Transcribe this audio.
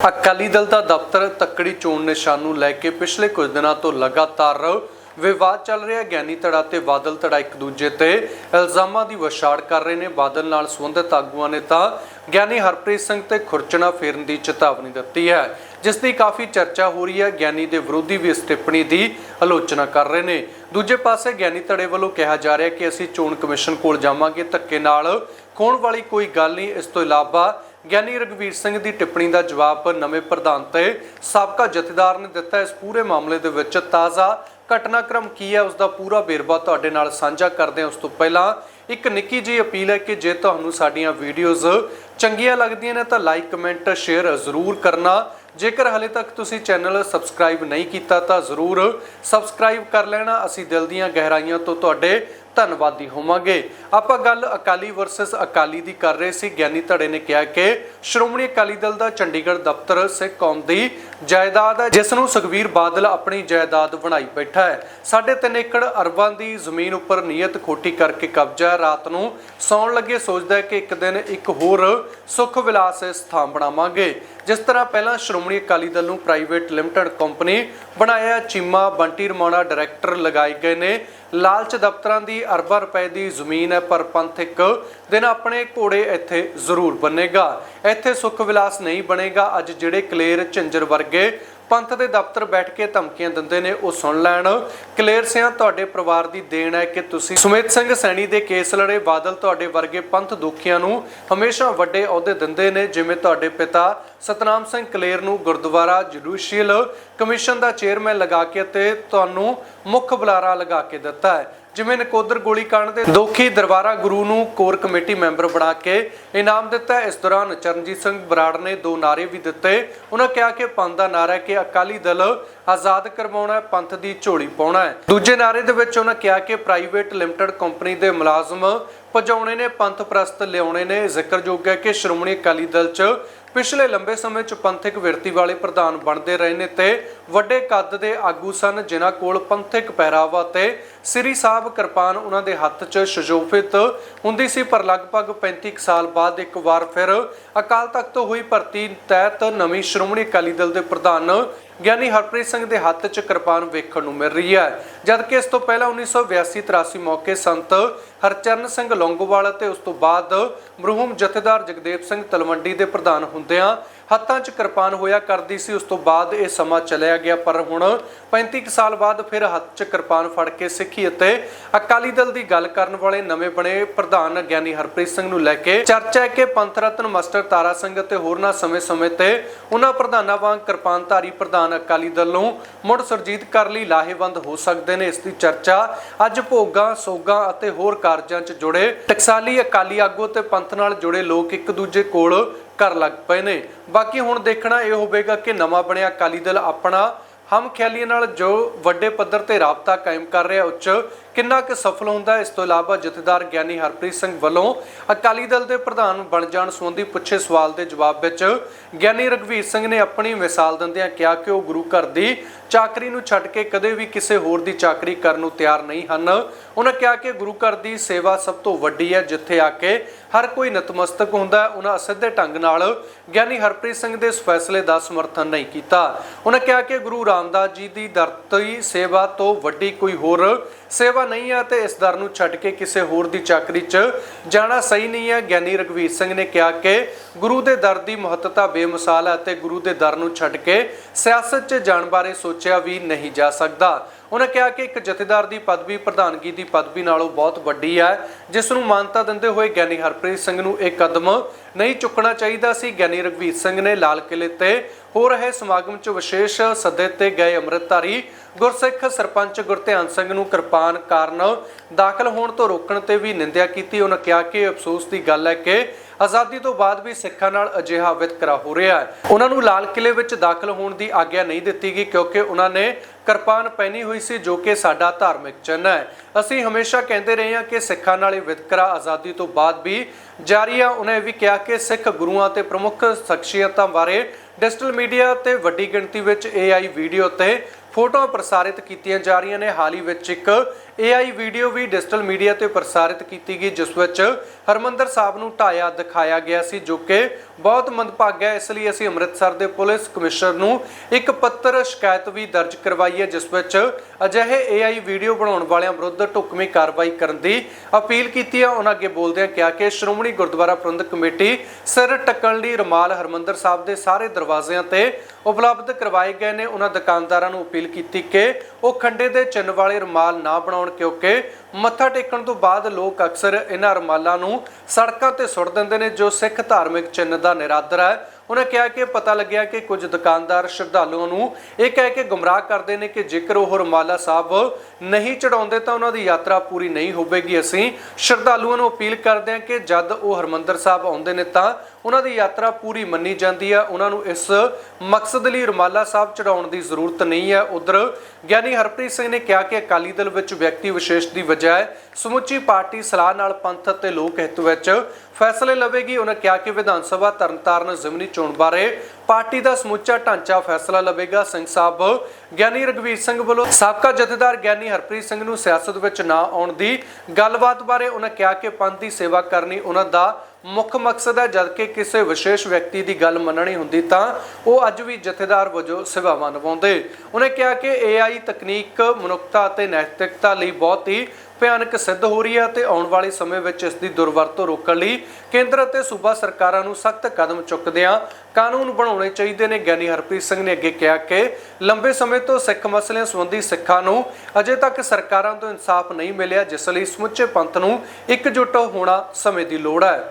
ਅਕਾਲੀ ਦਲ ਦਾ ਦਫ਼ਤਰ ਤੱਕੜੀ ਚੋਣ ਨਿਸ਼ਾਨ ਨੂੰ ਲੈ ਕੇ ਪਿਛਲੇ ਕੁਝ ਦਿਨਾਂ ਤੋਂ ਲਗਾਤਾਰ ਵਿਵਾਦ ਚੱਲ ਰਿਹਾ। ਗਿਆਨੀ ਧੜਾ ਤੇ ਬਾਦਲ ਧੜਾ ਇੱਕ ਦੂਜੇ ਤੇ ਇਲਜ਼ਾਮਾਂ ਦੀ ਵਿਛਾੜ ਕਰ ਰਹੇ ਨੇ। ਬਾਦਲ ਨਾਲ ਸੰਬੰਧਿਤ ਆਗੂਆਂ ਨੇ ਤਾਂ ਗਿਆਨੀ ਹਰਪ੍ਰੀਤ ਸਿੰਘ ਤੇ ਖੁਰਚਣਾ ਫੇਰਨ ਦੀ ਚੇਤਾਵਨੀ ਦਿੱਤੀ ਹੈ, ਜਿਸ ਦੀ ਕਾਫੀ ਚਰਚਾ ਹੋ ਰਹੀ ਹੈ। ਗਿਆਨੀ ਦੇ ਵਿਰੋਧੀ ਵੀ ਇਸ ਟਿੱਪਣੀ ਦੀ ਆਲੋਚਨਾ ਕਰ ਰਹੇ ਨੇ। ਦੂਜੇ ਪਾਸੇ ਗਿਆਨੀ ਧੜੇ ਵੱਲੋਂ ਕਿਹਾ ਜਾ ਰਿਹਾ ਕਿ ਅਸੀਂ ਚੋਣ ਕਮਿਸ਼ਨ ਕੋਲ ਜਾਵਾਂਗੇ। ਧੱਕੇ ਨਾਲ ਖੋਣ ਵਾਲੀ ਕੋਈ ਗੱਲ ਨਹੀਂ, ਇਸ ਤੋਂ ਇਲਾਵਾ ਗਿਆਨੀ ਰਗਵੀਰ ਸਿੰਘ ਦੀ ਟਿੱਪਣੀ ਦਾ ਜਵਾਬ ਨਵੇਂ ਪ੍ਰਧਾਨ ਤੇ ਸਾਬਕਾ ਜਥੇਦਾਰ ਨੇ ਦਿੱਤਾ। ਇਸ ਪੂਰੇ ਮਾਮਲੇ ਦੇ ਵਿੱਚ ਤਾਜ਼ਾ ਘਟਨਾਕ੍ਰਮ ਕੀ ਹੈ ਉਸ ਦਾ ਪੂਰਾ ਵੇਰਵਾ ਤੁਹਾਡੇ ਨਾਲ ਸਾਂਝਾ ਕਰਦੇ ਹਾਂ। ਉਸ ਤੋਂ ਪਹਿਲਾਂ ਇੱਕ ਨਿੱਕੀ ਜਿਹੀ ਅਪੀਲ ਹੈ ਕਿ ਜੇ ਤੁਹਾਨੂੰ ਸਾਡੀਆਂ ਵੀਡੀਓਜ਼ ਚੰਗੀਆਂ ਲੱਗਦੀਆਂ ਨੇ ਤਾਂ ਲਾਈਕ, ਕਮੈਂਟ, ਸ਼ੇਅਰ ਜ਼ਰੂਰ ਕਰਨਾ। ਜੇਕਰ ਹਲੇ ਤੱਕ ਤੁਸੀਂ ਚੈਨਲ ਸਬਸਕ੍ਰਾਈਬ ਨਹੀਂ ਕੀਤਾ ਤਾਂ ਜ਼ਰੂਰ ਸਬਸਕ੍ਰਾਈਬ ਕਰ ਲੈਣਾ। ਅਸੀਂ ਦਿਲ ਦੀਆਂ ਗਹਿਰਾਈਆਂ ਤੋਂ ਤੁਹਾਡੇ ਧੰਨਵਾਦੀ ਹੋਵਾਂਗੇ। ਆਪਾਂ ਗੱਲ ਅਕਾਲੀ ਵਰਸਸ ਅਕਾਲੀ ਦੀ ਕਰ ਰਹੇ ਸੀ। ਗਿਆਨੀ ਧੜੇ ਨੇ ਕਿਹਾ ਕਿ ਸ਼੍ਰੋਮਣੀ ਅਕਾਲੀ ਦਲ ਦਾ ਚੰਡੀਗੜ੍ਹ ਦਫ਼ਤਰ ਸਿੱਖ ਕੌਮ ਦੀ ਜਾਇਦਾਦ ਹੈ ਜਿਸ ਨੂੰ ਸੁਖਵੀਰ ਬਾਦਲ ਆਪਣੀ ਜਾਇਦਾਦ ਬਣਾਈ ਬੈਠਾ ਹੈ। ਸਾਢੇ ਤਿੰਨ ਏਕੜ ਅਰਬਾਂ ਦੀ ਜ਼ਮੀਨ ਉੱਪਰ ਨੀਅਤ ਖੋਟੀ ਕਰਕੇ ਕਬਜ਼ਾ ਰਾਤ ਨੂੰ ਸੌਣ ਲੱਗੇ ਸੋਚਦਾ ਹੈ ਕਿ ਇੱਕ ਦਿਨ ਇੱਕ ਹੋਰ ਸੁਖ ਵਿਲਾਸ ਸਥਾਨ ਬਣਾਵਾਂਗੇ। ਜਿਸ ਤਰ੍ਹਾਂ ਪਹਿਲਾਂ ਸ਼੍ਰੋਮਣੀ ਅਕਾਲੀ ਦਲ ਨੂੰ ਪ੍ਰਾਈਵੇਟ ਲਿਮਟਿਡ ਕੰਪਨੀ ਬਣਾਇਆ, ਚੀਮਾ, ਬੰਟੀ ਰਮਾਣਾ ਡਾਇਰੈਕਟਰ ਲਗਾਏ ਗਏ ਨੇ। ਲਾਲਚ ਦਫ਼ਤਰਾਂ ਦੀ ਅਰਬਾਂ ਰੁਪਏ ਦੀ ਜ਼ਮੀਨ ਹੈ, ਪਰ ਪੰਥ ਇੱਕ ਦਿਨ ਆਪਣੇ ਘੋੜੇ ਇੱਥੇ ਜ਼ਰੂਰ ਬਣੇਗਾ ਇੱਥੇ ਸੁਖ ਵਿਲਾਸ ਨਹੀਂ ਬਣੇਗਾ। ਅੱਜ ਜਿਹੜੇ ਕਲੇਰ ਝੰਜਰ ਵਰਗੇ ਪੰਥ ਦੇ ਦਫ਼ਤਰ ਬੈਠ ਕੇ ਧਮਕੀਆਂ ਦਿੰਦੇ ਨੇ, ਉਹ ਸੁਣ ਲੈਣ। ਕਲੇਰ ਸਿਆਂ, ਤੁਹਾਡੇ ਪਰਿਵਾਰ ਦੀ ਦੇਣ ਹੈ ਕਿ ਤੁਸੀਂ ਸੁਮੇਤ ਸਿੰਘ ਸੈਣੀ ਦੇ ਕੇਸ ਲੜੇ, ਬਾਦਲ ਤੁਹਾਡੇ ਵਰਗੇ ਪੰਥ ਦੁਖੀਆਂ ਨੂੰ ਹਮੇਸ਼ਾ ਵੱਡੇ ਅਹੁਦੇ ਦਿੰਦੇ ਨੇ, ਜਿਵੇਂ ਤੁਹਾਡੇ ਪਿਤਾ ਸਤਨਾਮ ਸਿੰਘ ਕਲੇਰ ਨੂੰ ਗੁਰਦੁਆਰਾ ਜੁਡੀਸ਼ੀਅਲ ਕਮਿਸ਼ਨ ਦਾ ਚੇਅਰਮੈਨ ਲਗਾ ਕੇ ਤੇ ਤੁਹਾਨੂੰ ਮੁੱਖ ਬੁਲਾਰਾ ਲਗਾ ਕੇ ਦਿੱਤਾ ਹੈ। ਜਿਵੇਂ ਨਕੋਦਰ ਗੋਲੀकांड ਦੇ ਦੋਖੀ ਦਰਬਾਰਾ ਗੁਰੂ ਨੂੰ ਕੋਰ ਕਮੇਟੀ ਮੈਂਬਰ ਬਣਾ ਕੇ ਇਨਾਮ ਦਿੱਤਾ। ਇਸ ਦੌਰਾਨ ਚਰਨਜੀਤ ਸਿੰਘ ਬਰਾੜ ਨੇ ਦੋ ਨਾਰੇ ਵੀ ਦਿੱਤੇ। ਉਹਨਾਂ ਕਿਹਾ ਕਿ ਪੰਥ ਦਾ ਨਾਰਾ ਹੈ ਕਿ ਅਕਾਲੀ ਦਲ ਆਜ਼ਾਦ ਕਰਵਾਉਣਾ ਹੈ, ਪੰਥ ਦੀ ਝੋਲੀ ਪਾਉਣਾ ਹੈ। ਦੂਜੇ ਨਾਰੇ ਦੇ ਵਿੱਚ ਉਹਨਾਂ ਕਿਹਾ ਕਿ ਪ੍ਰਾਈਵੇਟ ਲਿਮਟਿਡ ਕੰਪਨੀ ਦੇ ਮੁਲਾਜ਼ਮ ਭਜਾਉਣੇ ਨੇ, ਪੰਥ ਪ੍ਰਸਤ ਲਿਆਉਣੇ ਨੇ। ਜ਼ਿਕਰਯੋਗ ਹੈ ਕਿ ਸ਼੍ਰੋਮਣੀ ਅਕਾਲੀ ਦਲ 'ਚ ਪਿਛਲੇ ਲੰਬੇ ਸਮੇਂ 'ਚ ਪੰਥਕ ਵਿਰਤੀ ਵਾਲੇ ਪ੍ਰਧਾਨ ਬਣਦੇ ਰਹੇ ਨੇ ਤੇ ਵੱਡੇ ਕੱਦ ਦੇ ਆਗੂ ਸਨ, ਜਿਨ੍ਹਾਂ ਕੋਲ ਪੰਥਕ ਪਹਿਰਾਵਾ ਤੇ ਸ੍ਰੀ ਸਾਹਿਬ ਕਿਰਪਾਨ ਉਹਨਾਂ ਦੇ ਹੱਥ 'ਚ ਸ਼ਜੋਫਿਤ ਹੁੰਦੀ ਸੀ। ਪਰ ਲਗਭਗ 35 ਸਾਲ ਬਾਅਦ ਇੱਕ ਵਾਰ ਫਿਰ ਅਕਾਲ ਤਖਤ ਤੋਂ ਹੋਈ ਭਰਤੀ ਤਹਿਤ ਨਵੀਂ ਸ਼੍ਰੋਮਣੀ ਅਕਾਲੀ ਦਲ ਦੇ ਪ੍ਰਧਾਨ ਗਿਆਨੀ ਹਰਪ੍ਰੀਤ ਸਿੰਘ ਦੇ ਹੱਥ 'ਚ ਕਿਰਪਾਨ ਵੇਖਣ ਨੂੰ ਮਿਲ ਰਹੀ ਹੈ। ਜਦਕਿ ਇਸ ਤੋਂ ਪਹਿਲਾਂ 1982-83 ਮੌਕੇ ਸੰਤ ਹਰਚਰਨ ਸਿੰਘ ਲੌਂਗੋਵਾਲ ਅਤੇ ਉਸ ਤੋਂ ਬਾਅਦ ਮਰਹੂਮ ਜਥੇਦਾਰ ਜਗਦੇਵ ਸਿੰਘ ਤਲਵੰਡੀ ਦੇ ਪ੍ਰਧਾਨ ਹੁੰਦਿਆਂ ਹੱਥਾਂ 'ਚ ਕਿਰਪਾਨ ਹੋਇਆ ਕਰਦੀ ਸੀ, ਉਸ ਤੋਂ ਬਾਅਦ ਇਹ ਸਮਾਂ ਚਲਿਆ ਗਿਆ। ਪਰ ਹੁਣ 35 ਸਾਲ ਬਾਅਦ ਫਿਰ ਹੱਥ 'ਚ ਕਿਰਪਾਨ ਫੜ ਕੇ ਸਿੱਖੀ ਅਤੇ ਅਕਾਲੀ ਦਲ ਦੀ ਗੱਲ ਕਰਨ ਵਾਲੇ ਨਵੇਂ ਬਣੇ ਪ੍ਰਧਾਨ ਗਿਆਨੀ ਹਰਪ੍ਰੀਤ ਸਿੰਘ ਨੂੰ ਲੈ ਕੇ ਚਰਚਾ ਹੈ ਕਿ ਪੰਥ ਰਤਨ ਮਾਸਟਰ ਤਾਰਾ ਸਿੰਘ ਅਤੇ ਹੋਰਨਾਂ ਸਮੇਂ-ਸਮੇਂ ਤੇ ਉਹਨਾਂ ਪ੍ਰਧਾਨਾਂ ਵਾਂਗ ਕਿਰਪਾਨਧਾਰੀ ਪ੍ਰਧਾਨ ਅਕਾਲੀ ਦਲ ਨੂੰ ਮੁੜ ਸੁਰਜੀਤ ਕਰਨ ਲਈ ਲਾਹੇਵੰਦ ਹੋ ਸਕਦੇ ਨੇ। ਇਸ ਦੀ ਚਰਚਾ ਅੱਜ ਭੋਗਾਂ, ਸੋਗਾਂ ਅਤੇ ਹੋਰ ਕਾਰਜਾਂ 'ਚ ਜੁੜੇ ਟਕਸਾਲੀ ਅਕਾਲੀ ਆਗੂ ਤੇ ਪੰਥ ਨਾਲ ਜੁੜੇ ਲੋਕ ਇੱਕ ਦੂਜੇ ਕੋਲ ਕਰ ਲੱਗ ਪਏ ਨੇ। ਬਾਕੀ ਹੁਣ ਦੇਖਣਾ ਇਹ ਹੋਵੇਗਾ ਕਿ ਨਵਾਂ ਬਣਿਆ ਅਕਾਲੀ ਦਲ ਆਪਣਾ ਹਮ ਖਿਆਲੀਆਂ ਨਾਲ ਜੋ ਵੱਡੇ ਪੱਧਰ ਤੇ ਰਾਬਤਾ ਕਾਇਮ ਕਰ ਰਿਹਾ ਉੱਚ ਕਿੰਨਾ ਕੁ ਸਫਲ ਹੁੰਦਾ ਇਸ ਤੋਂ ਇਲਾਵਾ ਜਥੇਦਾਰ ਗਿਆਨੀ ਹਰਪ੍ਰੀਤ ਸਿੰਘ ਵੱਲੋਂ ਅਕਾਲੀ ਦਲ ਦੇ ਪ੍ਰਧਾਨ ਬਣ ਜਾਣ ਸੰਬੰਧੀ ਪੁੱਛੇ ਸਵਾਲ ਦੇ ਜਵਾਬ ਵਿੱਚ ਗਿਆਨੀ ਰਗਵੀਰ ਸਿੰਘ ਨੇ ਆਪਣੀ ਮਿਸਾਲ ਦਿੰਦਿਆਂ ਕਿਹਾ ਕਿ ਉਹ ਗੁਰੂ ਘਰ ਦੀ ਚਾਕਰੀ ਨੂੰ ਛੱਡ ਕੇ ਕਦੇ ਵੀ ਕਿਸੇ ਹੋਰ ਦੀ ਚਾਕਰੀ ਕਰਨ ਨੂੰ ਤਿਆਰ ਨਹੀਂ ਹਨ। ਉਹਨਾਂ ਕਿਹਾ ਕਿ ਗੁਰੂ ਘਰ ਦੀ ਸੇਵਾ ਸਭ ਤੋਂ ਵੱਡੀ ਹੈ, ਜਿੱਥੇ ਆ ਕੇ ਹਰ ਕੋਈ ਨਤਮਸਤਕ ਹੁੰਦਾ ਹੈ। ਉਹਨਾਂ ਅਸਿੱਧੇ ਢੰਗ ਨਾਲ ਗਿਆਨੀ ਹਰਪ੍ਰੀਤ ਸਿੰਘ ਦੇ ਇਸ ਫੈਸਲੇ ਦਾ ਸਮਰਥਨ ਨਹੀਂ ਕੀਤਾ। ਉਹਨਾਂ ਕਿਹਾ ਕਿ ਗੁਰੂ ਰਾਮਦਾਸ ਜੀ ਦੀ ਦਰਤੀ ਸੇਵਾ ਤੋਂ ਵੱਡੀ ਕੋਈ ਹੋਰ ਸੇਵਾ ਨਹੀਂ ਹੈ ਤੇ ਇਸ ਦਰ ਨੂੰ ਛੱਡ ਕੇ ਕਿਸੇ ਹੋਰ ਦੀ ਚਾਕਰੀ 'ਚ ਜਾਣਾ ਸਹੀ ਨਹੀਂ ਹੈ ਗਿਆਨੀ ਰਗਵੀਰ ਸਿੰਘ ਨੇ ਕਿਹਾ ਕਿ ਗੁਰੂ ਦੇ ਦਰ ਦੀ ਮਹੱਤਤਾ ਬੇਮਿਸਾਲ ਹੈ ਅਤੇ ਗੁਰੂ ਦੇ ਦਰ ਨੂੰ ਛੱਡ ਕੇ ਸਿਆਸਤ 'ਚ ਜਾਣ ਬਾਰੇ ਸੋਚਿਆ ਵੀ ਨਹੀਂ ਜਾ ਸਕਦਾ। ਉਹਨਾਂ ਕਿਹਾ ਕਿ ਇੱਕ ਜਥੇਦਾਰ ਦੀ ਪਦਵੀ, ਪ੍ਰਧਾਨਗੀ ਦੀ ਪਦਵੀ ਨਾਲੋਂ ਬਹੁਤ ਵੱਡੀ ਹੈ, ਜਿਸ ਨੂੰ ਮਾਨਤਾ ਦਿੰਦੇ ਹੋਏ ਗਿਆਨੀ ਹਰਪ੍ਰੀਤ ਸਿੰਘ ਨੂੰ ਇਹ ਕਦਮ ਨਹੀਂ ਚੁੱਕਣਾ ਚਾਹੀਦਾ ਸੀ। ਗਿਆਨੀ ਰਗਵੀਰ ਸਿੰਘ ਨੇ ਲਾਲ ਕਿਲੇ ਤੇ ਹੋ ਰਹੇ ਸਮਾਗਮ 'ਚ ਵਿਸ਼ੇਸ਼ ਸੱਦੇ ਤੇ ਗਏ ਅੰਮ੍ਰਿਤਧਾਰੀ ਗੁਰਸਿੱਖ ਸਰਪੰਚ ਗੁਰਧਿਆਨ ਸਿੰਘ ਨੂੰ ਕਿਰਪਾਨ ਕਾਰਨ ਦਾਖਲ ਹੋਣ ਤੋਂ ਰੋਕਣ ਤੇ ਵੀ ਨਿੰਦਿਆ ਕੀਤੀ। ਉਹਨਾਂ ਕਿਹਾ ਕਿ ਅਫਸੋਸ ਦੀ ਗੱਲ ਹੈ ਕਿ ਆਜ਼ਾਦੀ ਤੋਂ ਬਾਅਦ ਵੀ ਸਿੱਖਾਂ ਨਾਲ ਅਜਿਹਾ ਵਿਤਕਰਾ ਹੋ ਰਿਹਾ ਹੈ। ਉਹਨਾਂ ਨੂੰ ਲਾਲ ਕਿਲੇ ਵਿੱਚ ਦਾਖਲ ਹੋਣ ਦੀ ਆਗਿਆ ਨਹੀਂ ਦਿੱਤੀ ਗਈ ਕਿਉਂਕਿ ਉਹਨਾਂ ਨੇ ਕਿਰਪਾਨ ਪਹਿਨੀ ਹੋਈ ਸੀ ਜੋ ਕਿ ਸਾਡਾ ਧਾਰਮਿਕ ਚਿੰਨ੍ਹ ਹੈ। ਅਸੀਂ ਹਮੇਸ਼ਾ ਕਹਿੰਦੇ ਰਹੇ ਹਾਂ ਕਿ ਸਿੱਖਾਂ ਨਾਲ ਇਹ ਵਿਤਕਰਾ ਆਜ਼ਾਦੀ ਤੋਂ ਬਾਅਦ ਵੀ ਜਾਰੀ ਆ। ਉਹਨੇ ਇਹ ਵੀ ਕਿਹਾ ਕਿ ਸਿੱਖ ਗੁਰੂਆਂ ਤੇ ਪ੍ਰਮੁੱਖ ਸ਼ਖਸੀਅਤਾਂ ਬਾਰੇ ਡਿਜੀਟਲ ਮੀਡੀਆ ਤੇ ਵੱਡੀ ਗਿਣਤੀ ਵਿੱਚ AI ਵੀਡੀਓ ਤੇ ਫੋਟੋਆਂ ਪ੍ਰਸਾਰਿਤ ਕੀਤੀਆਂ ਜਾ ਰਹੀਆਂ ਨੇ। ਹਾਲ ਹੀ ਵਿੱਚ ਇੱਕ AI ਵੀਡੀਓ ਵੀ ਡਿਜੀਟਲ ਮੀਡੀਆ ਤੇ ਪ੍ਰਸਾਰਿਤ ਕੀਤੀ ਗਈ, ਜਿਸ ਵਿੱਚ ਹਰਮੰਦਰ ਸਾਹਿਬ ਨੂੰ ਢਾਇਆ ਦਿਖਾਇਆ ਗਿਆ ਸੀ, ਜੋ ਕਿ ਬਹੁਤ ਮੰਦਭਾਗਾ ਹੈ। ਇਸ ਲਈ ਅਸੀਂ ਅੰਮ੍ਰਿਤਸਰ ਦੇ ਪੁਲਿਸ ਕਮਿਸ਼ਨਰ ਨੂੰ ਇੱਕ ਪੱਤਰ ਸ਼ਿਕਾਇਤ ਵੀ ਦਰਜ ਕਰਵਾਈ ਹੈ, ਜਿਸ ਵਿੱਚ ਅਜਿਹੇ AI ਵੀਡੀਓ ਬਣਾਉਣ ਵਾਲਿਆਂ ਵਿਰੁੱਧ ਢੁਕਵੀਂ ਕਾਰਵਾਈ ਕਰਨ ਦੀ ਅਪੀਲ ਕੀਤੀ ਹੈ। ਉਹਨਾਂ ਅੱਗੇ ਬੋਲਦਿਆਂ ਕਿਹਾ ਕਿ ਸ਼੍ਰੋਮਣੀ ਗੁਰਦੁਆਰਾ ਪ੍ਰਬੰਧਕ ਕਮੇਟੀ ਸਿਰ ਟੱਕਣ ਲਈ ਰਮਾਲ ਹਰਮੰਦਰ ਸਾਹਿਬ ਦੇ ਸਾਰੇ ਦਰਵਾਜ਼ਿਆਂ ਤੇ ਉਪਲਬਧ ਕਰਵਾਏ ਗਏ ਨੇ। ਉਹਨਾਂ ਦੁਕਾਨਦਾਰਾਂ ਨੂੰ ਅਪੀਲ ਕੀਤੀ ਕਿ ਉਹ ਖੰਡੇ ਦੇ ਚਿੰਨ੍ਹ ਵਾਲੇ ਰਮਾਲ ਨਾ ਬਣਾਉਣ ਕਿਉਂਕਿ ਮੱਥਾ ਟੇਕਣ ਤੋਂ ਬਾਅਦ ਲੋਕ ਅਕਸਰ ਇਹਨਾਂ ਰਮਾਲਾਂ ਨੂੰ ਸੜਕਾਂ ਤੇ ਸੁੱਟ ਦਿੰਦੇ ਨੇ ਜੋ ਸਿੱਖ ਧਾਰਮਿਕ ਚਿੰਨ੍ਹ ਦਾ ਨਿਰਾਦਰ ਹੈ। ਉਹਨਾਂ ਕਿਹਾ ਕਿ ਪਤਾ ਲੱਗਿਆ ਕਿ ਕੁਝ ਦੁਕਾਨਦਾਰ ਸ਼ਰਧਾਲੂਆਂ ਨੂੰ ਇਹ ਕਹਿ ਕੇ ਗੁੰਮਰਾਹ ਕਰਦੇ ਨੇ ਕਿ ਜੇਕਰ ਉਹ ਰਮਾਲਾ ਸਾਹਿਬ ਨਹੀਂ ਚੜਾਉਂਦੇ ਤਾਂ ਉਹਨਾਂ ਦੀ ਯਾਤਰਾ ਪੂਰੀ ਨਹੀਂ ਹੋਵੇਗੀ। ਅਸੀਂ ਸ਼ਰਧਾਲੂਆਂ ਨੂੰ ਅਪੀਲ ਕਰਦੇ ਹਾਂ ਕਿ ਜਦ ਉਹ ਹਰਮੰਦਰ ਸਾਹਿਬ ਆਉਂਦੇ ਨੇ ਤਾਂ ਉਹਨਾਂ ਦੀ ਯਾਤਰਾ ਪੂਰੀ ਮੰਨੀ ਜਾਂਦੀ ਹੈ। ਉਹਨਾਂ ਨੂੰ ਇਸ ਮਕਸਦ ਲਈ ਰਮਾਲਾ ਸਾਹਿਬ ਚੜਾਉਣ ਦੀ ਜ਼ਰੂਰਤ ਨਹੀਂ ਹੈ। ਉਧਰ ਗਿਆਨੀ ਹਰਪ੍ਰੀਤ ਸਿੰਘ ਨੇ ਕਿਹਾ ਕਿ ਅਕਾਲੀ ਦਲ ਵਿੱਚ ਵਿਅਕਤੀ ਵਿਸ਼ੇਸ਼ ਦੀ ਬਜਾਏ ਸਮੁੱਚੀ ਪਾਰਟੀ ਸਲਾਹ ਨਾਲ ਪੰਥ ਅਤੇ ਲੋਕ ਹਿੱਤ ਵਿੱਚ ਫੈਸਲੇ ਲਵੇਗੀ। ਉਹਨਾਂ ਕਿਹਾ ਕਿ ਵਿਧਾਨ ਸਭਾ ਤਰਨਤਾਰਨ ਜ਼ਿਮਨੀ ਚੋਣ ਬਾਰੇ ਪਾਰਟੀ ਦਾ ਸਮੁੱਚਾ ਢਾਂਚਾ ਫੈਸਲਾ ਲਵੇਗਾ। ਸਿੰਘ ਸਾਹਿਬ ਗਿਆਨੀ ਰਗਵੀਰ ਸਿੰਘ ਵੱਲੋਂ ਸਾਬਕਾ ਜਥੇਦਾਰ ਗਿਆਨੀ ਹਰਪ੍ਰੀਤ ਸਿੰਘ ਨੂੰ ਸਿਆਸਤ ਵਿੱਚ ਨਾ ਆਉਣ ਦੀ ਗੱਲਬਾਤ ਬਾਰੇ ਉਹਨਾਂ ਕਿਹਾ ਕਿ ਪੰਥ ਦੀ ਸੇਵਾ ਕਰਨੀ ਉਹਨਾਂ ਦਾ ਮੁੱਖ ਮਕਸਦ ਹੈ ਜਦਕਿ ਕਿਸੇ ਵਿਸ਼ੇਸ਼ ਵਿਅਕਤੀ ਦੀ ਗੱਲ ਮੰਨਣੀ ਹੁੰਦੀ ਤਾਂ ਉਹ ਅੱਜ ਵੀ ਜਥੇਦਾਰ ਵਜੋਂ ਸੇਵਾਵਾਂ ਨਿਭਾਉਂਦੇ। ਉਹਨੇ ਕਿਹਾ ਕਿ AI ਤਕਨੀਕ, ਮਨੁੱਖਤਾ ਅਤੇ ਨੈਤਿਕਤਾ ਲਈ ਬਹੁਤ ਹੀ ਭਿਆਨਕ ਸਿੱਧ ਹੋ ਰਹੀ ਹੈ ਤੇ ਆਉਣ ਵਾਲੇ ਸਮੇਂ ਵਿੱਚ ਇਸ ਦੀ ਦੁਰਵਰਤੋਂ ਰੋਕਣ ਲਈ ਕੇਂਦਰ ਅਤੇ ਸੂਬਾ ਸਰਕਾਰਾਂ ਨੂੰ ਸਖਤ ਕਦਮ ਚੁੱਕਦਿਆਂ ਕਾਨੂੰਨ ਬਣਾਉਣੇ ਚਾਹੀਦੇ ਨੇ, ਗਿਆਨੀ ਹਰਪ੍ਰੀਤ ਸਿੰਘ ਨੇ ਅੱਗੇ ਕਿਹਾ ਕਿ ਲੰਬੇ ਸਮੇਂ ਤੋਂ ਸਿੱਖ ਮਸਲਿਆਂ ਸੰਬੰਧੀ ਸਿੱਖਾਂ ਨੂੰ ਅਜੇ ਤੱਕ ਸਰਕਾਰਾਂ ਤੋਂ ਇਨਸਾਫ ਨਹੀਂ ਮਿਲਿਆ, ਜਿਸ ਲਈ ਸਮੁੱਚੇ ਪੰਥ ਨੂੰ ਇਕਜੁੱਟ ਹੋਣਾ ਸਮੇਂ ਦੀ ਲੋੜ ਹੈ।